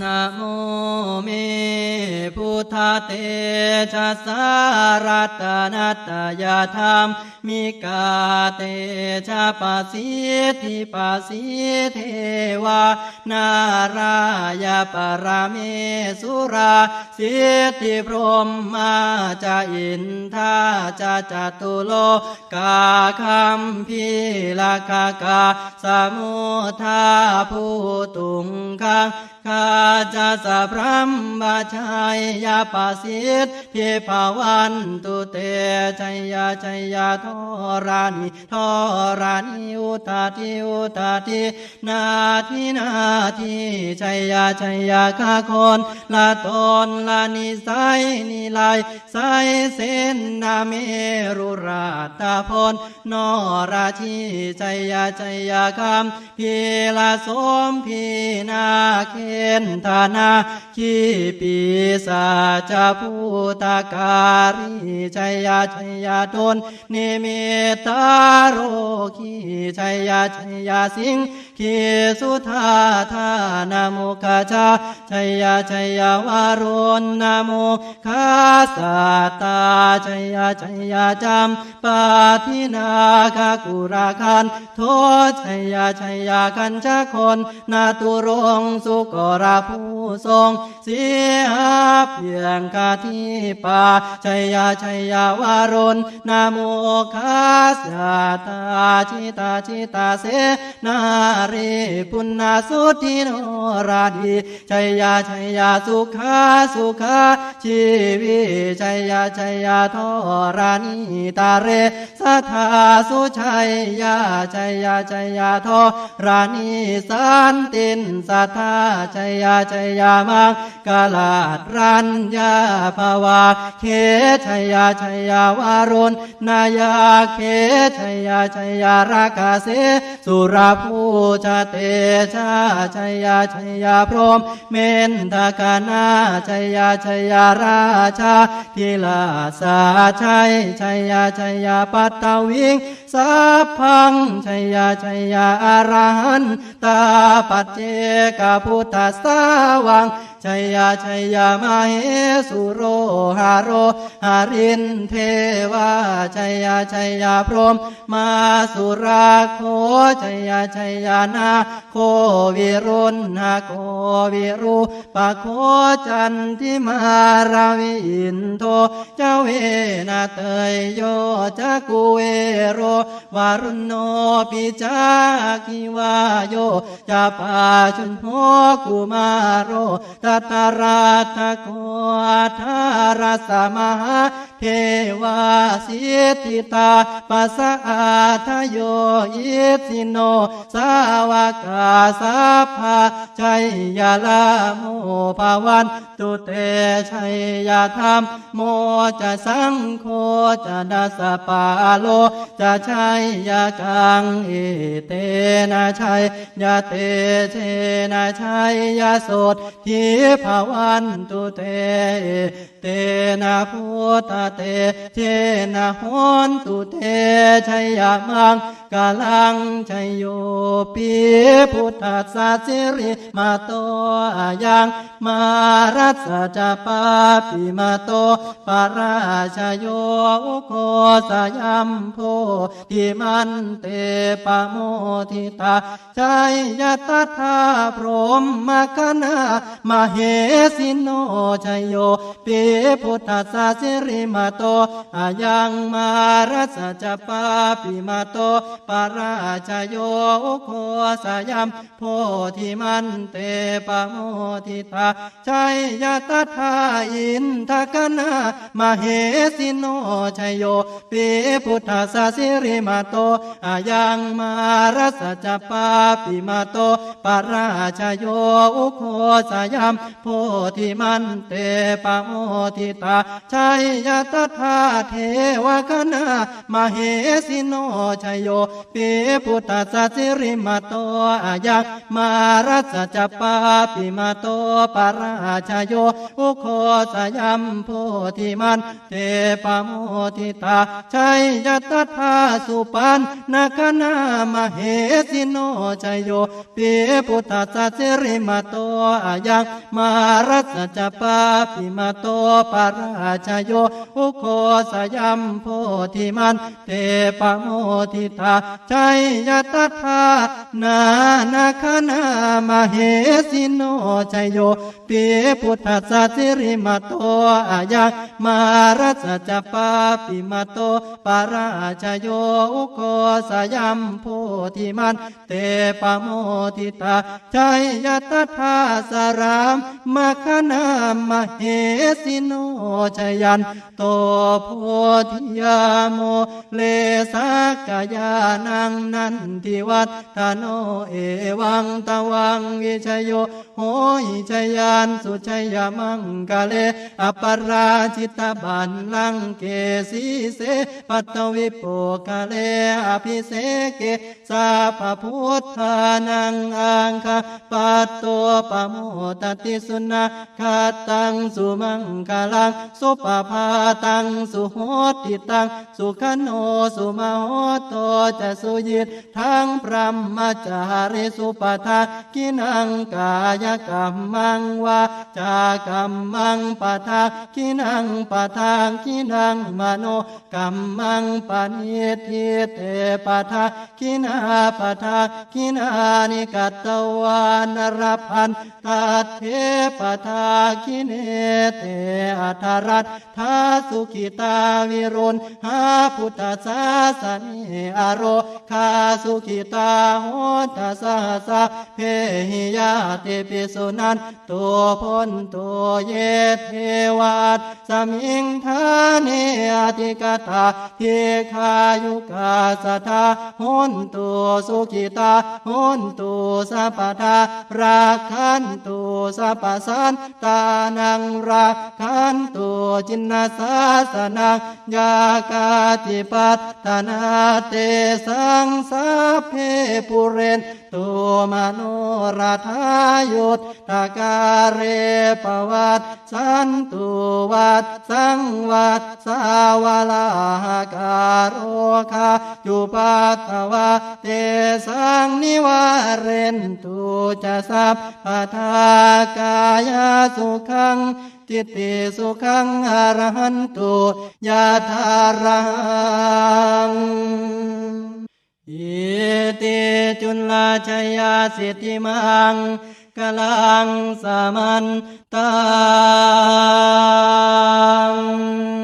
นะโมเมพุ ทธเตชะสารัตนัตยธรรมมิกาเตชะปัสสิทธิปัสสิเทวา นารายปรเมสุราสิทธิพรหมมาจะอินทาจะจตุโลกาคัมพีลากากาสมุทาผู้ตุงคังข้าจะสัพรัมบาชัยยาปาสิทธิภาวันตุเตชัยยาชัยยาทรานิทรานิอุตาทิอุตาทินาทินาทิชัยยาชัยยาข้าคนละตนละนิสัยนิลายสายเส้นนาเมรุราตาพลนราชีชัยยาชัยยาคำพีลาสมพีนาเคนธนาขีปีสาจาภูตาการิชัยยาชัยยาตนนิมิตาโรคีชัยยาชัยยาสิงคีสุธาธานาโมคาชาชัยยาชัยยาวารุณนาโมคาสาตาชัยยาชัยยาจามปาทินาคากุราคันโทชัยยาชัยยาคันชะคนนาตุรงสุกราผู้ทรงเสียเพียงคาที่ปาชัยยาชัยยาวารุณนาโมคาสาตาชิตาชิตาเสนารีปุณณสุทิโนราดีชัยยาชัยยาสุขาสุขาชีวิชัยยาชัยยาทรานิตาเรสัทธาสุชัยยาชัยยาชัยยาทรานิสันตินสัทธาชัยยาชัยยามังกาลาดรัญญาภาวาเคชัยยาชัยยาวารุณนายาเคชัยยาชัยยาราคาเสสุราภูชาเตชาชัยยาชัยยาพรมเมนทกานาชัยยาชัยยาราชาทิลาสาชัยชัยยาชัยยาปัตตวิง สัพพังชัยยาชัยยาอารันตาปัจเจกพุทธสาวังชัยยาชัยยามาเหสุโรหาโรหารินเทวาชัยยาชัยยาพรหมมาสุราโคชัยยาชัยยานาโควิรุณนาโควิรุปะโคจันทิมาราวิินโทเจ้าเวนาเตยโยจักกุเวโรวารุณโนปิจากิวาโยจะปาชุนโหกุมาโรตัตตาราทโกทาราสมหา เทวาสิทิตาปัสสะอาทโยอิสิโน สาวกาสัพพะชัยยาลาโมภาวันตุเตชัยยาธรรมโมจะสังโฆจะดัสสะปาโล จะชัยยากังเอเตนะชัยยาเตเชนะชัยยาสดทิภาวันตุเตเตนะพุทธเตเทนะหนตุเตชัยยมังกาลังชัยโยปีพุทธัสสะสิริมาโตอายังมารัสสะจะปาปิมาโตปาราชโยอุโคสยัมโพทิมันเตปโมทิตาชัยยตถาพรหมคณามาเหสิโนชัยโยปีพุทธัสสะสิริมาโตอายังมารัสจะปาปิมาโตปาราชโยโคสยัมโพธิมันเตปโมทิตาชัยยตถาอินทกนามาเหสิโนชัยโยปีพุทธสสะสิริมาโตอายังมารัสจะปาปิมาโตปาราชโยโคสยัมโพธิมันเตปโมทิตาชัยยตถาเทวคณามาเหสิโนชัยโยปีพุทธสสิริมาโตอายังมารัสจปาปิมาโตปราชโยอุโคสยัมโพธิมันเตปโมทิตาชัยยตถาสุปันนาคณามเหสิโนชยโยปีพุทธสัสิริมาโตอายังมารัสจปาปิมาโตปาราชโยอุโคสยัมโพธิมันเตปโมทิตาชัยยตถานานาคณามเหสิโนชยโยปีพุทธสัสสิริมาโตอายังมารัสจปาปิมาโตปาราชโยอุโคสยัมโพธิมันเตปโมทิตาชัยยตถาสารามมคณามเหสิโนชยันโตโพธิยาโมเลสากายานังนันทิวัฒโนเอวังตวังวิชโยโหยชยานสุชยมังกะเลอปราชิตบันลังเกสีเสปัตวิปุกะเลอภิเสเกสาพพุทธานังอังคาปัตโตปโมตติสุนาคาตังสุมังคลังสุปภาตังสุโหติตังสุขโนสุมาโหโตจะสุยิตทั้งพระมจาริสุปทากินังกายกรรมังวาจากรรมังปทากินังปทากินังมโนกรรมังปณิทิเตปทากินาปทากินานิกัตตวานรพันตัดเทปทากิเนเตอัทรัตทาสุขิตาวิรุณหาพุทธศาสนิอโรคาสุขิตาโหตัสสะสะเพหิยาเตปิสุนันตัวพ้นตัวเยเทวัตสมิงทาเนอติกตาเทคายุกาสทาโหนตัวสุขิตาโหนตัวสัพพทาราคันตัวสัพพสันตานังราคัันตัวจินนาสาสนังยากาติปัตตนาเตสังสาเพปุเรนตัวมโนราทายุตตาการเรปวัตสันตุวัตสังวัตสาวลาการโรคาจุปัตวะเตสังนิวาเรนตุจะสัพพทากายสุขัง ทิฏฐิสุขังอรหันตุยาธารังอิติจุลาชยาสิทธิมังกลังสามันตัง